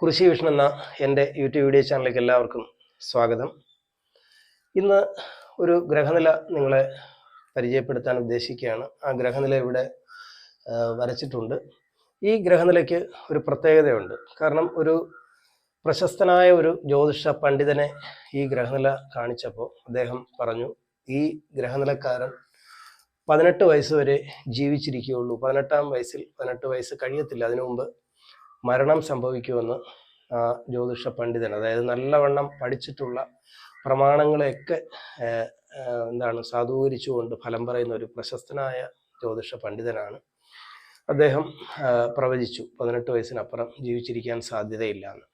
കുറിശി വിഷ്ണു എന്ന എന്റെ YouTube video ചാനലിലേക്ക് എല്ലാവർക്കും സ്വാഗതം. ഇന്ന് ഒരു ഗ്രഹനില നിങ്ങളെ പരിചയപ്പെടുത്താൻ ഉദ്ദേശിക്കുകയാണ്. ആ ഗ്രഹനില ഇവിടെ വരച്ചിട്ടുണ്ട്. ഈ ഗ്രഹനിലയ്ക്ക് ഒരു പ്രത്യേകതയുണ്ട്. കാരണം ഒരു പ്രശസ്തനായ ഒരു ജ്യോതിഷ പണ്ഡിതനെ ഈ ഗ്രഹനില കാണിച്ചപ്പോൾ അദ്ദേഹം പറഞ്ഞു ഈ ഗ്രഹനിലക്കാരൻ പതിനെട്ട് വയസ്സ് വരെ ജീവിച്ചിരിക്കുകയുള്ളൂ. പതിനെട്ടാം വയസ്സിൽ പതിനെട്ട് വയസ്സ് കഴിയത്തില്ല. അതിനു മുമ്പ് മരണം സംഭവിക്കുമെന്ന് ജ്യോതിഷ പണ്ഡിതൻ അതായത് നല്ലവണ്ണം പഠിച്ചിട്ടുള്ള പ്രമാണങ്ങളെയൊക്കെ എന്താണ് സാധൂകരിച്ചുകൊണ്ട് ഫലം പറയുന്ന ഒരു പ്രശസ്തനായ ജ്യോതിഷ പണ്ഡിതനാണ്. അദ്ദേഹം പ്രവചിച്ചു. പതിനെട്ട് വയസ്സിനപ്പുറം ജീവിച്ചിരിക്കാൻ സാധ്യതയില്ല എന്ന്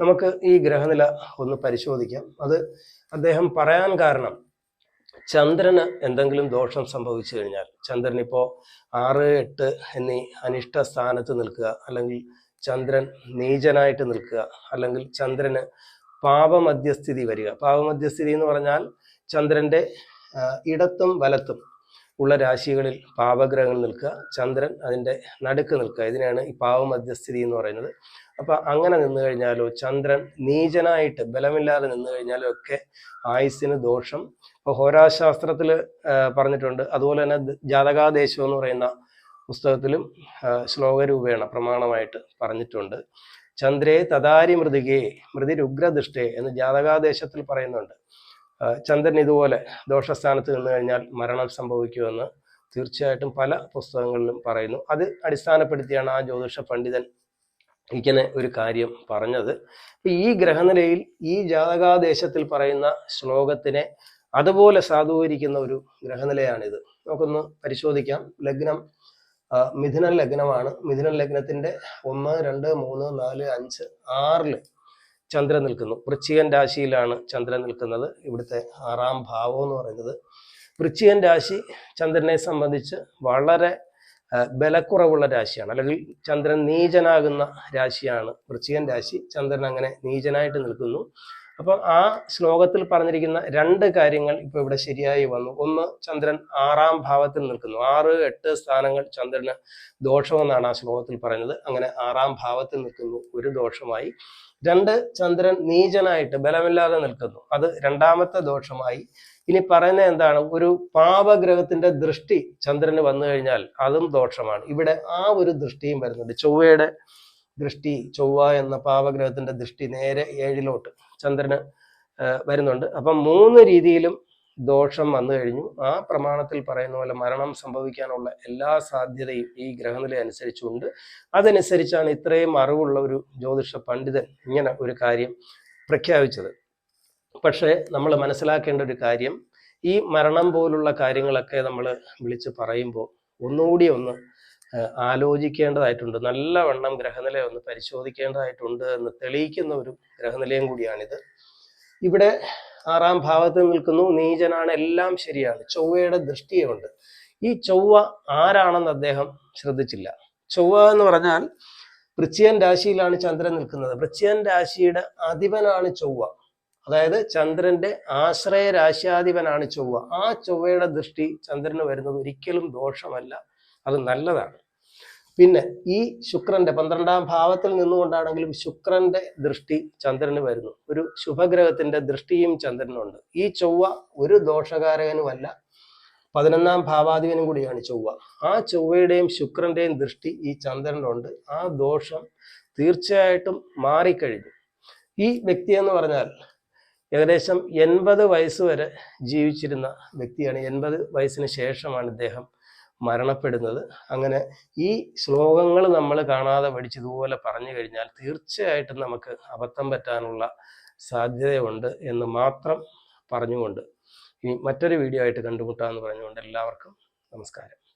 നമുക്ക് ഈ ഗ്രഹനില ഒന്ന് പരിശോധിക്കാം. അത് അദ്ദേഹം പറയാൻ കാരണം ചന്ദ്രന് എന്തെങ്കിലും ദോഷം സംഭവിച്ചു കഴിഞ്ഞാൽ ചന്ദ്രൻ ഇപ്പോൾ ആറ് എട്ട് എന്നീ അനിഷ്ട സ്ഥാനത്ത് നിൽക്കുക അല്ലെങ്കിൽ ചന്ദ്രൻ നീചനായിട്ട് നിൽക്കുക. അല്ലെങ്കിൽ ചന്ദ്രന് പാപമധ്യസ്ഥിതി വരിക. പാപമധ്യസ്ഥിതി എന്ന് പറഞ്ഞാൽ ചന്ദ്രന്റെ ഇടത്തും വലത്തും ഉള്ള രാശികളിൽ പാപഗ്രഹങ്ങൾ നിൽക്കുക. ചന്ദ്രൻ അതിന്റെ നടുക്ക് നിൽക്കുക. ഇതിനാണ് ഈ പാവമധ്യസ്ഥിതി എന്ന് പറയുന്നത്. അപ്പൊ അങ്ങനെ നിന്നു കഴിഞ്ഞാലോ ചന്ദ്രൻ നീചനായിട്ട് ബലമില്ലാതെ നിന്നു കഴിഞ്ഞാലോ ഒക്കെ ആയുസ്സിന് ദോഷം. ഇപ്പൊ ഹോരാശാസ്ത്രത്തിൽ പറഞ്ഞിട്ടുണ്ട്. അതുപോലെ തന്നെ ജാതകാദേശം എന്ന് പറയുന്ന പുസ്തകത്തിലും ശ്ലോകരൂപേണ പ്രമാണമായിട്ട് പറഞ്ഞിട്ടുണ്ട്. ചന്ദ്രേ തദാരി മൃതികേ മൃതിരുഗ്രദൃഷ്ടേ എന്ന് ജാതകാദേശത്തിൽ പറയുന്നുണ്ട്. ചന്ദ്രൻ ഇതുപോലെ ദോഷസ്ഥാനത്ത് നിന്ന് കഴിഞ്ഞാൽ മരണം സംഭവിക്കുമെന്ന് തീർച്ചയായിട്ടും പല പുസ്തകങ്ങളിലും പറയുന്നു. അത് അടിസ്ഥാനപ്പെടുത്തിയാണ് ആ ജ്യോതിഷ പണ്ഡിതൻ ഇങ്ങനെ ഒരു കാര്യം പറഞ്ഞത്. ഈ ഗ്രഹനിലയിൽ ഈ ജാതകാദേശത്തിൽ പറയുന്ന ശ്ലോകത്തിനെ അതുപോലെ സാധൂകരിക്കുന്ന ഒരു ഗ്രഹനിലയാണിത്. നമുക്കൊന്ന് പരിശോധിക്കാം. ലഗ്നം മിഥുന ലഗ്നമാണ്. മിഥുന ലഗ്നത്തിന്റെ ഒന്ന് രണ്ട് മൂന്ന് നാല് അഞ്ച് ആറിൽ ചന്ദ്രൻ നിൽക്കുന്നു. വൃശ്ചികൻ രാശിയിലാണ് ചന്ദ്രൻ നിൽക്കുന്നത്. ഇവിടുത്തെ ആറാം ഭാവം എന്ന് പറയുന്നത്. വൃശ്ചികൻ രാശി ചന്ദ്രനെ സംബന്ധിച്ച് വളരെ ബലക്കുറവുള്ള രാശിയാണ്. അല്ലെങ്കിൽ ചന്ദ്രൻ നീചനാകുന്ന രാശിയാണ്. വൃശ്ചികൻ രാശി ചന്ദ്രൻ അങ്ങനെ നീചനായിട്ട് നിൽക്കുന്നു. അപ്പം ആ ശ്ലോകത്തിൽ പറഞ്ഞിരിക്കുന്ന രണ്ട് കാര്യങ്ങൾ ഇപ്പൊ ഇവിടെ ശരിയായി വന്നു. ഒന്ന് ചന്ദ്രൻ ആറാം ഭാവത്തിൽ നിൽക്കുന്നു. ആറ് എട്ട് സ്ഥാനങ്ങൾ ചന്ദ്രന് ദോഷമെന്നാണ് ആ ശ്ലോകത്തിൽ പറഞ്ഞത് അങ്ങനെ ആറാം ഭാവത്തിൽ നിൽക്കുന്നു ഒരു ദോഷമായി. രണ്ട് ചന്ദ്രൻ നീചനായിട്ട് ബലമില്ലാതെ നിൽക്കുന്നു. അത് രണ്ടാമത്തെ ദോഷമായി. ഇനി പറയുന്നത് എന്താണ്? ഒരു പാപഗ്രഹത്തിന്റെ ദൃഷ്ടി ചന്ദ്രന് വന്നു കഴിഞ്ഞാൽ അതും ദോഷമാണ്. ഇവിടെ ആ ഒരു ദൃഷ്ടിയും വരുന്നുണ്ട്. ചൊവ്വയുടെ ദൃഷ്ടി ചൊവ്വ എന്ന പാപഗ്രഹത്തിന്റെ ദൃഷ്ടി നേരെ ഏഴിലോട്ട് ചന്ദ്രന് വരുന്നുണ്ട്. അപ്പം മൂന്ന് രീതിയിലും ദോഷം വന്നു കഴിഞ്ഞു. ആ പ്രമാണത്തിൽ പറയുന്ന പോലെ മരണം സംഭവിക്കാനുള്ള എല്ലാ സാധ്യതയും ഈ ഗ്രഹനില അനുസരിച്ചുണ്ട്. അതനുസരിച്ചാണ് ഇത്രയും അറിവുള്ള ഒരു ജ്യോതിഷ പണ്ഡിതൻ ഇങ്ങനെ ഒരു കാര്യം പ്രഖ്യാപിച്ചത്. പക്ഷേ നമ്മൾ മനസ്സിലാക്കേണ്ട ഒരു കാര്യം ഈ മരണം പോലുള്ള കാര്യങ്ങളൊക്കെ നമ്മൾ വിളിച്ച് പറയുമ്പോൾ ഒന്നുകൂടി ഒന്ന് ആലോചിക്കേണ്ടതായിട്ടുണ്ട്. നല്ലവണ്ണം ഗ്രഹനില ഒന്ന് പരിശോധിക്കേണ്ടതായിട്ടുണ്ട് എന്ന് തെളിയിക്കുന്ന ഒരു ഗ്രഹനിലയും കൂടിയാണിത്. ഇവിടെ ആറാം ഭാവത്തിൽ നിൽക്കുന്നു. നീചനാണ് എല്ലാം ശരിയാണ്. ചൊവ്വയുടെ ദൃഷ്ടിയുണ്ട്. ഈ ചൊവ്വ ആരാണെന്ന് അദ്ദേഹം ശ്രദ്ധിച്ചില്ല. ചൊവ്വ എന്ന് പറഞ്ഞാൽ വൃച്ചിയൻ രാശിയിലാണ് ചന്ദ്രൻ നിൽക്കുന്നത്. വൃച്ചിയൻ രാശിയുടെ അധിപനാണ് ചൊവ്വ. അതായത് ചന്ദ്രന്റെ ആശ്രയ രാശ്യാധിപനാണ് ചൊവ്വ. ആ ചൊവ്വയുടെ ദൃഷ്ടി ചന്ദ്രന് വരുന്നത് ഒരിക്കലും ദോഷമല്ല. അത് നല്ലതാണ്. പിന്നെ ഈ ശുക്രന്റെ പന്ത്രണ്ടാം ഭാവത്തിൽ നിന്നുകൊണ്ടാണെങ്കിലും ശുക്രന്റെ ദൃഷ്ടി ചന്ദ്രന് വരുന്നു. ഒരു ശുഭഗ്രഹത്തിന്റെ ദൃഷ്ടിയും ചന്ദ്രനുണ്ട്. ഈ ചൊവ്വ ഒരു ദോഷകാരകനുമല്ല. പതിനൊന്നാം ഭാവാധിപനും കൂടിയാണ് ചൊവ്വ. ആ ചൊവ്വയുടെയും ശുക്രന്റെയും ദൃഷ്ടി ഈ ചന്ദ്രനുണ്ട്. ആ ദോഷം തീർച്ചയായിട്ടും മാറിക്കഴിഞ്ഞു. ഈ വ്യക്തി എന്ന് പറഞ്ഞാൽ ഏകദേശം എൺപത് വയസ്സ് വരെ ജീവിച്ചിരുന്ന വ്യക്തിയാണ്. എൺപത് വയസ്സിന് ശേഷമാണ് ഇദ്ദേഹം മരണപ്പെടുന്നത്. അങ്ങനെ ഈ ശ്ലോകങ്ങൾ നമ്മൾ കാണാതെ പഠിച്ചതുപോലെ പറഞ്ഞു കഴിഞ്ഞാൽ തീർച്ചയായിട്ടും നമുക്ക് അബദ്ധം പറ്റാനുള്ള സാധ്യതയുണ്ട് എന്ന് മാത്രം പറഞ്ഞുകൊണ്ട് ഇനി മറ്റൊരു വീഡിയോ ആയിട്ട് കണ്ടുമുട്ടാമെന്ന് പറഞ്ഞുകൊണ്ട് എല്ലാവർക്കും നമസ്കാരം.